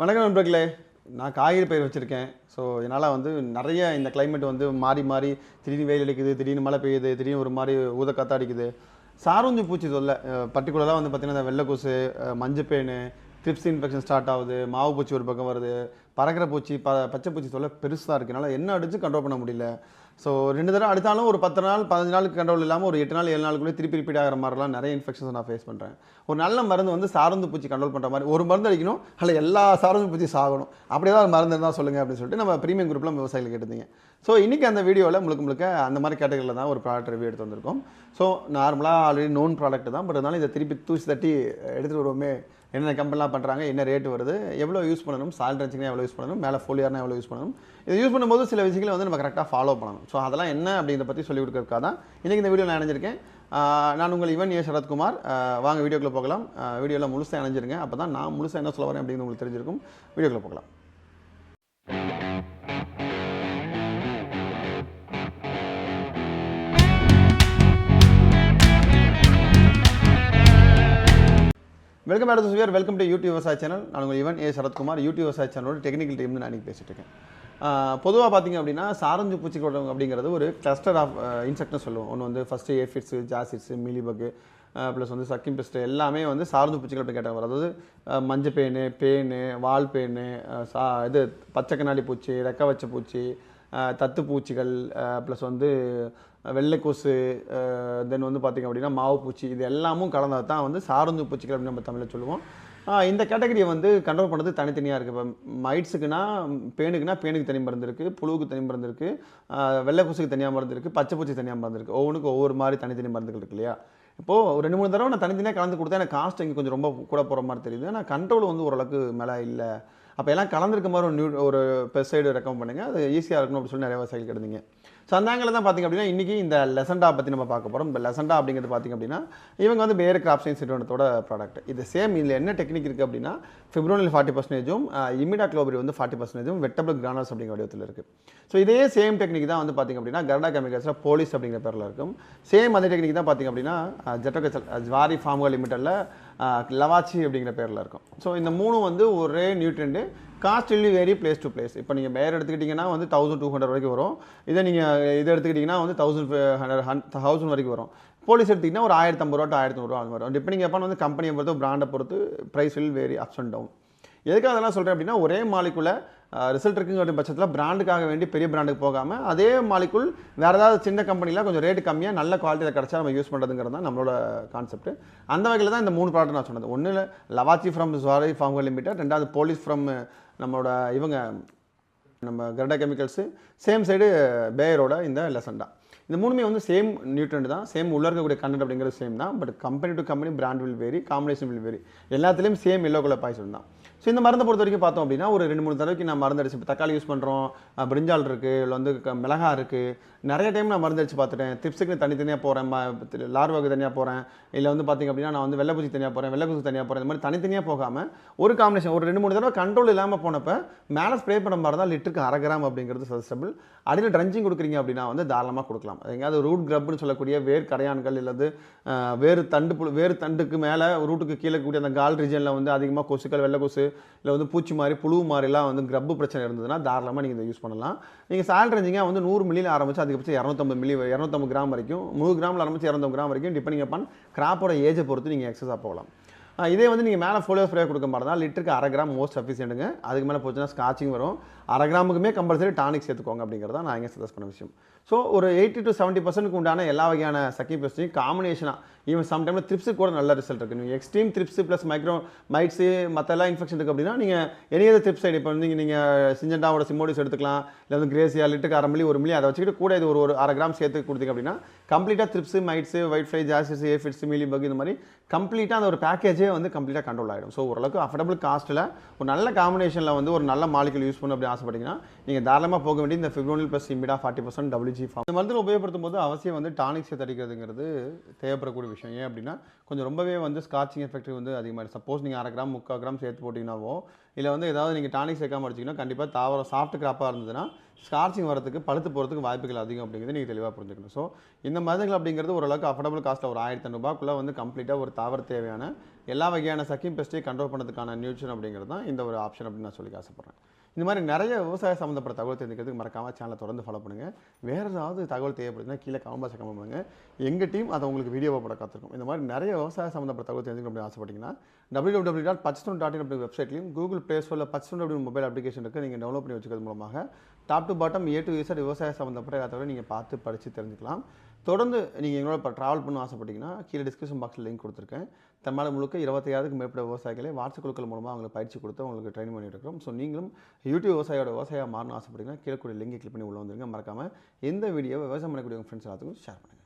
வணக்கம் நண்பர்களே. நான் காய்கறி பயிர் வச்சுருக்கேன். ஸோ என்னால் வந்து நிறைய இந்த கிளைமேட் வந்து மாறி மாறி திடீர்னு வெயில் அடிக்குது திடீர்னு மழை பெய்யுது திடீர்னு ஒரு மாதிரி ஊத காத்தா அடிக்குது பூச்சி தொல்லை பர்டிகுலராக வந்து பார்த்திங்கன்னா இந்த வெள்ளைக்கூசு மஞ்சப்பேனு ட்ரிப்ஸ் இன்ஃபெக்ஷன் ஸ்டார்ட் ஆகுது மாவு பூச்சி ஒரு பக்கம் வருது பறக்கிற பூச்சி ப பச்சை பூச்சி தொல்லை பெருசாக இருக்கனால என்ன அடித்து கண்ட்ரோல் பண்ண முடியல. ஸோ ரெண்டு தடவை அடுத்தாலும் ஒரு பத்து நாள் பதினஞ்சு நாளுக்கு கண்ட்ரோல் இல்லாமல் ஒரு எட்டு நாள் ஏழு நாளுக்குள்ளே திருப்பி ரிப்பீட் ஆகிற மாதிரிலாம் நிறைய இன்ஃபெக்ஷன்ஸ் நான் ஃபேஸ் பண்ணுறேன் ஒரு நல்ல மருந்து வந்து சாரந்து பூச்சி கண்ட்ரோல் பண்ணுற மாதிரி ஒரு மருந்து அடிக்கணும் அதில் எல்லா சாரந்து பூச்சி சாகணும். அப்படி ஏதாவது மருந்து இருந்தால் சொல்லுங்கள் அப்படின்னு சொல்லிட்டு நம்ம ப்ரீமியம் குரூப்பில் விவசாயிகள் கேட்டிருந்தீங்க. ஸோ இன்றைக்கி அந்த வீடியோவில் முழுக்க முழுக்க அந்த மாதிரி கேட்டகரியில் தான் ஒரு ப்ராடக்ட் ரிவ்யூ எடுத்து வந்திருக்கோம். ஸோ நார்மலாக ஆல்ரெடி நோன் ப்ராடக்ட் தான் பட் இருந்தாலும் இதை திருப்பி தூசி தட்டி எடுத்துகிட்டு வருவோமே என்னென்ன கம்பெனிலாம் பண்ணுறாங்க என்ன ரேட் வருது எவ்வளோ யூஸ் பண்ணணும் சால் ரச்சிங்னா எவ்வளோ யூஸ் பண்ணணும் மேலே ஃபோலியார்னா எவ்வளோ யூஸ் பண்ணணும். இதை யூஸ் பண்ணும்போது சில விஷயங்களை வந்து நம்ம கரெக்டாக ஃபாலோ பண்ணணும். ஸோ அதெல்லாம் என்ன அப்படிங்கிறத பற்றி சொல்லி கொடுக்கறதுக்காக தான் இன்றைக்கி இந்த வீடியோ நான் இணைஞ்சிருக்கேன். நான் உங்கள் இவன் ஏ சரத்குமார். வாங்க வீடியோக்குள்ளே போகலாம். வீடியோவில் முழுசாக இணைஞ்சிருங்க. அப்போ தான் நான் முழுசாக என்ன சொல்ல வரேன் அப்படிங்கிறது உங்களுக்கு தெரிஞ்சிருக்கும். வீடியோக்குள்ளே போகலாம். வெல்கம் பேட் சுவியர் வெல்கம் டு யூடியூப் விவசாய சேனல் நான் உங்கள் இவன் ஏ சரத்குமார். யூடியூப் விவசாய சேனலோட டெக்னிக்கல் டீம் நான் இன்றைக்கி இருக்கேன். பொதுவாக பார்த்தீங்க அப்படின்னா சாரஞ்சு பூச்சிக்கொட்டை அப்படிங்கிறது ஒரு கிளஸ்டர் ஆஃப் இன்செக்ட்னு சொல்லுவோம். ஒன்று வந்து ஃபஸ்ட்டு ஏஃபிட்ஸு ஜாசிட்ஸு மிலிபக்கு ப்ளஸ் வந்து சக்கிம் பெஸ்ட்டு எல்லாமே வந்து சார்ந்து பூச்சிகள் அப்படி கேட்டாங்க அதாவது மஞ்சள் பேனு பேனு வால் பேனு சா இது பச்சை கண்ணாடி பூச்சி ரெக்க வச்ச பூச்சி தத்துப்பூச்சிகள் தத்து பூச்சிகள் ப்ளஸ் வந்து வெள்ளைக்கொசு தென் வந்து பார்த்திங்க அப்படின்னா மாவு பூச்சி இது எல்லாமும் கலந்தது தான் வந்து சாரந்து பூச்சிகள் அப்படின்னு நம்ம தமிழில் சொல்லுவோம். இந்த கேட்டகரியை வந்து கண்ட்ரோல் பண்ணுறது தனித்தனியாக இருக்குது இப்போ மைட்ஸுக்குன்னா பேனுக்குனா பேனுக்கு தனி மருந்து இருக்குது புழுவுக்கு தனி மருந்து இருக்குது வெள்ளை கொசுக்கு தனியாக மருந்து இருக்குது பச்சை பூச்சி தனியாக மருந்து இருக்குது ஒவ்வொன்றுக்கும் ஒவ்வொரு மாதிரி தனித்தனி மருந்துகள் இருக்கு இல்லையா? இப்போது ஒரு ரெண்டு மூணு தடவை நான் தனித்தனியாக கலந்து கொடுத்தா எனக்கு காஸ்ட் இங்கே கொஞ்சம் ரொம்ப கூட போகிற மாதிரி தெரியுது. ஆனால் கண்ட்ரோல் வந்து ஓரளவுக்கு மேலே இல்லை. அப்போ எல்லாம் கலந்துருக்க மாதிரி ஒரு நியூ ஒரு பெஸ்டைடு ரெக்கமெண்ட் பண்ணுங்க. அது ஈஸியாக இருக்கணும் அப்படின்னு சொல்லி நிறைய விவசாயிகள் கிடந்தீங்க ஸோ அந்த ஆங்கில தான் பார்த்திங்க அப்படின்னா இன்றைக்கி இந்த லெசண்டா பற்றி நம்ம பார்க்க போகிறோம் இந்த லெசண்டா அப்படிங்கிறது பார்த்திங்க அப்படின்னா இவங்க வந்து வேறு கிராப் சயின்ஸ் நிறுவனத்தோட ப்ராடக்ட் இது சேம் இதில் என்ன டெக்னிக் இருக்குது அப்படின்னா ஃபிப்ரோனில் ஃபார்ட்டி பர்சன்டேஜும் இமிடா குளோபரி வந்து ஃபார்ட்டி பர்சன்டேஜும் வெட்டபிள் கிரானர்ஸ் அப்படிங்கிற வடிவத்தில் இருக்குது ஸோ இதே சேம் டெக்னிக் தான் வந்து பார்த்திங்க அப்படின்னா கர்டா கெமிக்கல்ஸில் போலீஸ் அப்படிங்கிற பேரில் இருக்கும். சேம் அதே டெக்னிக் தான் பார்த்திங்க அப்படின்னா ஜெட்டோகச்சல் ஜுவாரி ஃபார்ம்கள் லிமிட்டடில் லவாச்சி அப்படிங்கிற பேரில் இருக்கும். ஸோ இந்த மூணும் வந்து ஒரே நியூட்ரெண்ட்டு காஸ்ட் இல்லை வேரி பிளேஸ் டு பிளேஸ் இப்போ நீங்கள் பேர் எடுத்துக்கிட்டிங்கன்னா வந்து தௌசண்ட் டூ ஹண்ட்ரட் வரைக்கும் வரும். இதை நீங்கள் இதை எடுத்துக்கிட்டிங்கன்னா வந்து தௌசண்ட் ஹண்ட்ரட் ஹண்ட் தௌசண்ட் வரைக்கும் வரும். போலீஸ் எடுத்திங்கன்னா ஒரு ஆயிரத்தி ஐம்பது ரூபா டு ஆயிரத்தி நூறுரூவா அந்த மாதிரி வரும். டிபெண்டிங் எப்போ வந்து கம்பெனியை பொறுத்து பிராண்டை பொறுத்து price will vary ups and down எதுக்காக அதெல்லாம் சொல்கிறேன் அப்படின்னா ஒரே மாலிக்குள்ளே ரிசல்ட் இருக்குங்கிற பட்சத்தில் பிராண்டுக்காக வேண்டி பெரிய பிராண்டுக்கு போகாமல் அதே மாலிக்குள் வேறு ஏதாவது சின்ன கம்பெனியில் கொஞ்சம் ரேட்டு கம்மியாக நல்ல குவாலிட்டியில் கிடச்சா நம்ம யூஸ் பண்ணுறதுங்கிறது தான் நம்மளோட கான்செப்ட் அந்த வகையில் தான் இந்த மூணு ப்ராடக்ட் நான் சொன்னது. ஒன்று லவாச்சி ஃப்ரம் ஜுவாரி ஃபார்ம் லிமிடெட் ரெண்டாவது போலீஸ் ஃப்ரம் நம்மளோட இவங்க நம்ம கரடா கெமிக்கல்ஸு சேம் சைடு பேயரோட இந்த லெசண்டா இந்த மூணுமே வந்து சேம் நியூட்ரண்ட் தான் சேம் உள்ள இருக்கக்கூடிய கண்டென்ட் அப்படிங்கிறது சேம் தான் but company to company brand will vary combination will vary எல்லாத்துலேயும் சேம் எல்லோ கலர் பாய்சன் தான். ஸோ இந்த மருந்தை பொறுத்த வரைக்கும் பார்த்தோம் அப்படின்னா ஒரு ரெண்டு மூணு தடவைக்கு நான் மருந்து அடிச்சு இப்போ தக்காளி யூஸ் பண்ணுறோம் பிரிஞ்சால் இருக்குது இல்லை வந்து க- மிளகா இருக்குது நிறைய டைம் நான் மருந்து அடிச்சு பார்த்துட்டேன். டிப்ஸுக்கு தனித்தனியாக போகிறேன் லார்வாக்கு தனியாக போகிறேன் இல்லை வந்து பார்த்திங்க அப்படின்னா நான் வந்து வெள்ளைப்பூச்சி தனியாக போகிறேன் வெள்ளைப்பூச்சி தனியாக போகிறேன் இந்த மாதிரி தனித்தனியாக போகாமல் ஒரு காம்பினேஷன் ஒரு ரெண்டு மூணு தடவை கண்ட்ரோல் இல்லாமல் போனப்போ மேலே ஸ்ப்ரே பண்ண மாதிரி தான் லிட்டருக்கு அரை கிராம் அப்படிங்கிறது சஜஸ்டபிள் அடியில் ட்ரஞ்சிங் கொடுக்குறீங்க அப்படின்னா வந்து தாராளமாக கொடுக்கலாம். எங்கேயாவது ரூட் கிரப்னு சொல்லக்கூடிய வேர் கரையான்கள் இல்லது வேறு தண்டு புழு வேறு தண்டுக்கு மேலே ரூட்டுக்கு கீழே கூடிய அந்த கால் ரீஜனில் வந்து அதிகமாக கொசுக்கள் வெள்ளை கொசு இல்லை வந்து பூச்சி மாதிரி புழு மாதிரிலாம் வந்து கிரப்பு பிரச்சனை இருந்ததுன்னா தாராளமாக நீங்கள் இதை யூஸ் பண்ணலாம். நீங்கள் சால் ரேஞ்சிங்காக வந்து நூறு மில்லியில் ஆரம்பிச்சு அதுக்கப்புறம் இரநூத்தம்பது மில்லி இரநூத்தம்பது கிராம் வரைக்கும் நூறு கிராமில் ஆரம்பிச்சு இரநூத்தம்பது கிராம் வரைக்கும் டிபெண்டிங் அப்பான் கிராப்போட ஏஜை பொறுத்து நீங்கள் எக்ஸஸாக போகலாம். இதே வந்து நீங்கள் மேலே ஃபோலியோ ஸ்ப்ரே கொடுக்க மாதிரி தான் லிட்டருக்கு அரை கிராம் மோஸ்ட் சஃபிஷியன்ட்டுங்க அதுக்கு மேலே போச்சுன்னா ஸ்காட்சிங் வரும். அரை கிராமுக்குமே கம்பல்சரி டானிக் சேர்த்துக்கோங்க அப்படிங்கிறத நான் இங்கே சஜஸ்ட் பண்ண விஷயம். ஸோ ஒரு எயிட்டி டு செவன்ட்டி பர்சன்ட்க்கு உண்டான எல்லா வகையான சக்கி பெஸ்ட்டையும் காம்பினேஷனாக ஈவன் சம்டைமில் த்ரிப்ஸு கூட நல்ல ரிசல்ட் இருக்குது நீங்கள் extreme thrips plus micro mites மற்ற இன்ஃபெக்ஷன் இருக்குது அப்படின்னா நீங்கள் எனி த்ரிப்ஸ் சைடு இப்போ வந்து நீங்கள் சிஞ்சண்டாவோட சிமோடிஸ் எடுத்துக்கலாம் இல்லை வந்து கிரேசியா லிட்டுக்கு அரை மில்லி ஒரு மில்லி அதை வச்சுக்கிட்டு கூட இது ஒரு ஒரு அரை கிராம் சேர்த்து கொடுத்தீங்க அப்படின்னா கம்ப்ளீட்டாக த்ரிப்ஸு மைட்ஸு ஒயிட் ஃப்ளை ஜாசிஸ் ஏஃபிட்ஸ் மீலி பக் இந்த மாதிரி கம்ப்ளீட்டாக அந்த ஒரு பேக்கேஜே வந்து கம்ப்ளீட்டாக கண்ட்ரோல் ஆகிடும் ஸோ ஓரளவுக்கு அஃபர்டபுள் காஸ்ட்டில் ஒரு நல்ல காம்பினேஷனில் வந்து ஒரு நல்ல மாலிகுல் யூஸ் பண்ண அப்படி ஆசைப்பட்டீங்கன்னா நீங்கள் தாராளமாக போக வேண்டிய இந்த fipronil plus imida forty percent WG form இந்த மருந்து உபயோகப்படுத்தும் போது அவசியம் வந்து டானிக் சேர்த்து தேவைப்படக்கூடிய விஷயம். ஏன் அப்படின்னா கொஞ்சம் ரொம்பவே வந்து ஸ்காட்சிங் எஃபெக்ட் வந்து அதிகமாக சப்போஸ் நீங்கள் அரை கிராம் முக்கால் கிராம் சேர்த்து போட்டிங்கனாவோ இல்லை வந்து ஏதாவது நீங்கள் டானிக் சேர்க்காம அடிச்சிங்கன்னா கண்டிப்பாக தாவரம் சாஃப்ட் கிராப்பாக இருந்ததுன்னா ஸ்கார்ச்சிங் வரதுக்கு பழுத்து போகிறதுக்கு வாய்ப்புகள் அதிகம் அப்படிங்கிறது நீங்கள் தெளிவாக புரிஞ்சுக்கணும். ஸோ இந்த மருந்துகள் அப்படிங்கிறது ஓரளவுக்கு அஃபோர்டபுள் காஸ்ட்டில் ஒரு ஆயிரத்தி ரூபாய்க்குள்ளே வந்து கம்ப்ளீட்டாக ஒரு தாவர தேவையான எல்லா வகையான சக்கிங் பெஸ்ட்டையும் கண்ட்ரோல் பண்ணுறதுக்கான நியூட்ரிஷன் அப்படிங்கிறது தான் இந்த ஒரு ஆப்ஷன் அப்படின்னு நான் சொல்லி ஆசைப்பட்றேன். இந்த மாதிரி நிறைய விவசாய சம்மந்தப்பட்ட தகவல் தெரிஞ்சுக்கிறதுக்கு மறக்காம சேனலை தொடர்ந்து ஃபாலோ பண்ணுங்கள் வேறு ஏதாவது தகவல் தேவைப்படுதுன்னா கீழே கமெண்ட் பாக்ஸ் கமெண்ட் பண்ணுங்கள் எங்கள் டீம் அதை உங்களுக்கு வீடியோவை போட காத்திருக்கும். இந்த மாதிரி நிறைய விவசாய சம்மந்தப்பட்ட தகவல் தெரிஞ்சுக்கணும் அப்படின்னு ஆசைப்பட்டீங்கன்னா டபிள்யூ டபிள்யூ டாட் பச்சஸ்டோன் டாட் இன் அப்படி வெப்சைட்லையும் கூகுள் ப்ளே ஸ்டோரில் பச்சஸ்டோன் அப்படி மொபைல் அப்ளிகேஷன் இருக்குது நீங்கள் டவுன்லோட் பண்ணி வச்சுக்கிறது மூலமாக top to bottom A to Z விவசாய சம்மந்தப்பட்ட எல்லா தகவலையும் நீங்கள் பார்த்து படித்து தெரிஞ்சுக்கலாம். தொடர்ந்து நீங்கள் எங்களோட இப்போ ட்ராவல் பண்ண ஆசைப்பட்டீங்கன்னா கீழே டிஸ்கிரிப்ஷன் பாக்ஸில் லிங்க் கொடுத்துருக்கேன். தமிழ் முழுக்க இருபத்தையாயிரத்துக்கு மேற்பட்ட விவசாயிகளை வாட்ஸ்அப் குழுக்கள் மூலமாக அவங்களுக்கு பயிற்சி கொடுத்து அவங்களுக்கு ட்ரைன் பண்ணிட்டு ஸோ நீங்களும் யூடியூப் விவசாயியோட விவசாயம் மாறணும் ஆசைப்பட்டீங்கன்னா கீழே கூட லிங்கை கிளிக் பண்ணி உள்ள வந்துருங்க. மறக்காமல் எந்த வீடியோவை விவசாயம் பண்ணக்கூடிய உங்கள் ஃப்ரெண்ட்ஸ் எல்லாத்துக்கும் ஷேர் பண்ணுங்கள்